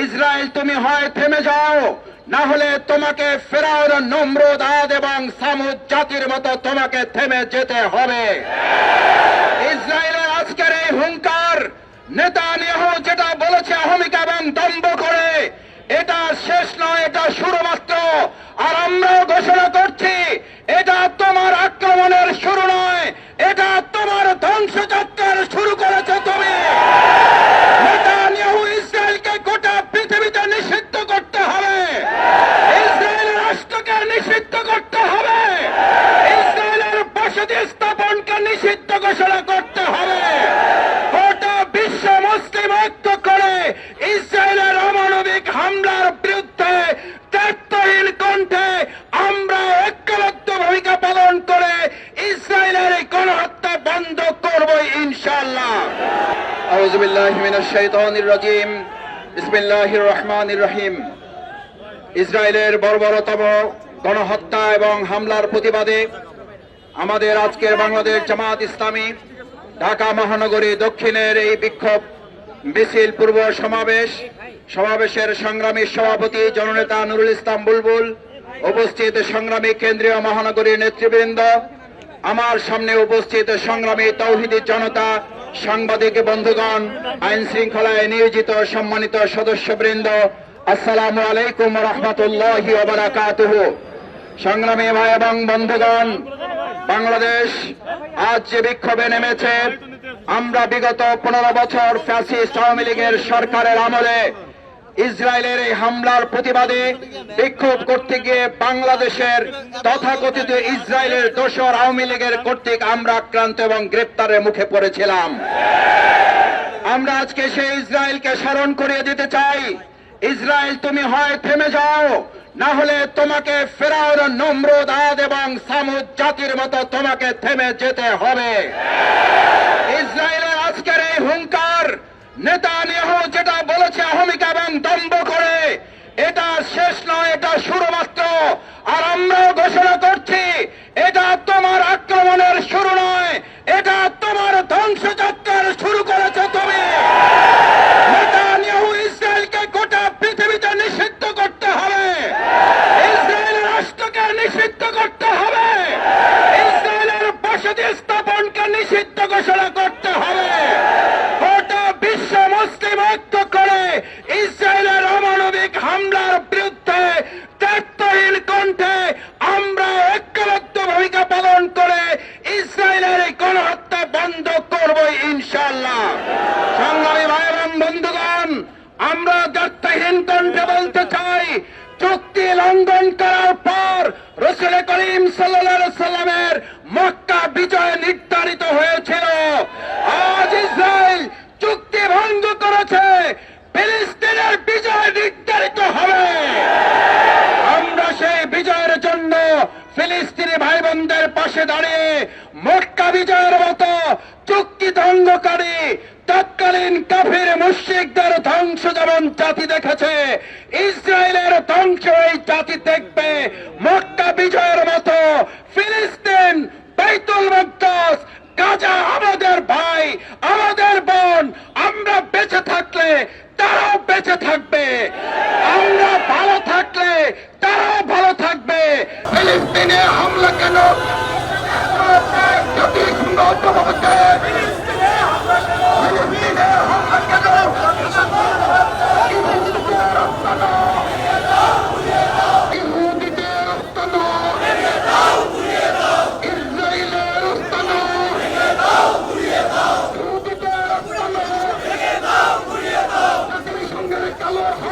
Israel, তুমি হয় থেমে যাও। না হলে তোমাকে ফেরাওর নম্রদ আদ এবং সামুদ জাতির মতো তোমাকে থেমে যেতে হবে। ইসরায়েলের আজকের এই হুঙ্কার নেতানিয়াহু যেটা বলেছে অহমিকা এবং দম্ভ করে, এটা শেষ নয়, এটা শুরু মাত্র আর আমরাও ঘোষণা করছি, এটা তোমার নিষিদ্ধ ঘোষণা করতে হবে। গোটা বিশ্ব মুসলিম ঐক্য করে ইসরায়েলের অমানবিক হামলার বিরুদ্ধে দায়িত্বহীন কণ্ঠে আমরা ঐক্যবদ্ধ ভূমিকা পালন করে ইসরায়েলের এই গণহত্যা বন্ধ করব ইনশাআল্লাহ। আউযু বিল্লাহি মিনাশ শাইতানির রাজিম। বিসমিল্লাহির রহমানির রহিম। ইসরায়েলের বর্বরতম গণহত্যা এবং হামলার প্রতিবাদে আমাদের আজকের বাংলাদেশ জামাত ইসলামী ঢাকা মহানগরী দক্ষিণের এই বিক্ষোভ মিছিল পূর্ব সমাবেশ, সমাবেশের সংগ্রামী সভাপতি জননেতা নুরুল ইসলাম বুলবুল, উপস্থিত সংগ্রামী কেন্দ্রীয় মহানগরীর নেতৃবৃন্দ, আমার সামনে উপস্থিত সংগ্রামী তৌহিদি জনতা, সাংবাদিক বন্ধুগণ আইন শৃঙ্খলায় নিয়োজিত সম্মানিত সদস্যবৃন্দ, আসসালামু আলাইকুম রহমতুল্লাহ সংগ্রামী ভাই এবং বন্ধুগণ বাংলাদেশ আজ যে বিক্ষোভে নেমেছে, আমরা বিগত পনেরো বছর ফ্যাসিস্ট আওয়ামী লীগের সরকারের আমলে ইসরায়েলের এই হামলার প্রতিবাদে বিক্ষোভ করতে গিয়ে বাংলাদেশের তথাকথিত ইসরায়েলের দোসর আওয়ামী লীগের কর্তৃক আমরা আক্রান্ত এবং গ্রেপ্তারের মুখে পড়েছিলাম। আমরা আজকে সেই ইসরায়েলকে স্মরণ করিয়ে দিতে চাই। ইসরায়েল, তুমি হয় থেমে যাও। না হলে তোমাকে ফেরাওর নম্রদ, আদ এবং সামুদ জাতির মতো তোমাকে থেমে যেতে হবে। ইসরায়েলের আজকের এই হুঙ্কার নেতানিয়াহু যেটা বলেছে অহমিকা এবং দম্ভ করে, এটা শেষ নয়, এটা শুরু মাত্র আর আমরাও ঘোষণা করছি, এটা তোমার আক্রমণের শুরু নয়। নিষিদ্ধ করতে হবে। ইসরায়েলের বসতি স্থাপনকে নিষিদ্ধ ঘোষণা করতে হবে। গোটা বিশ্ব মুসলিম ঐক্য করে ইসরায়েলের অমানবিক হামলার বিরুদ্ধে দায়িত্বহীন কণ্ঠে আমরা ঐক্যবদ্ধ ভূমিকা পালন করে ইসরায়েলের এই গণহত্যা বন্ধ করব ইনশাআল্লাহ। সংগ্রামী ভাই এবং বন্ধুগণ, আমরা দায়িত্বহীন কণ্ঠে বলতে চাই, চুক্তি লঙ্ঘন করার পর রসুল করিম সাল্লামের মক্কা বিজয় নির্ধারিত হয়েছিল। আজ ইসরায়েল চুক্তি ভঙ্গ করেছে, ফিলিস্তিনের বিজয় নির্ধারিত হবে। আমরা সেই বিজয়ের জন্য ফিলিস্তিনি ভাই বোনদের পাশে দাঁড়িয়ে মক্কা বিজয়ের মতো চুক্তি ধ্বংসকারী তৎকালীন কাফির মুশ্রিকদের ধ্বংস যেমন জাতি দেখেছে। ইসরায়েলের ধ্বংস এই জাতি দেখবে মক্কা বিজয়ের মতো। ফিলিস্তিন, বাইতুল মকদাস গাজা আমাদের ভাই, আমাদের বোন, আমরা বেঁচে থাকলে তারাও বেঁচে থাকবে। আমরা ভালো থাকলে তারাও ভালো থাকবে। ফিলিস্তিনে হামলা কেন? ফিলিস্তিনে হামলা কেন? ভালো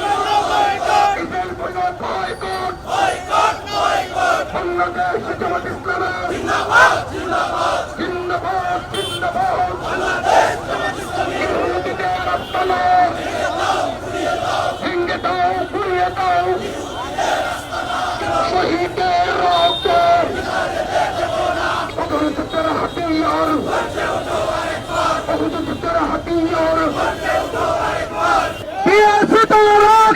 অগ্রযাত্রার হাতিয়ার বিএসপি তো রক্ত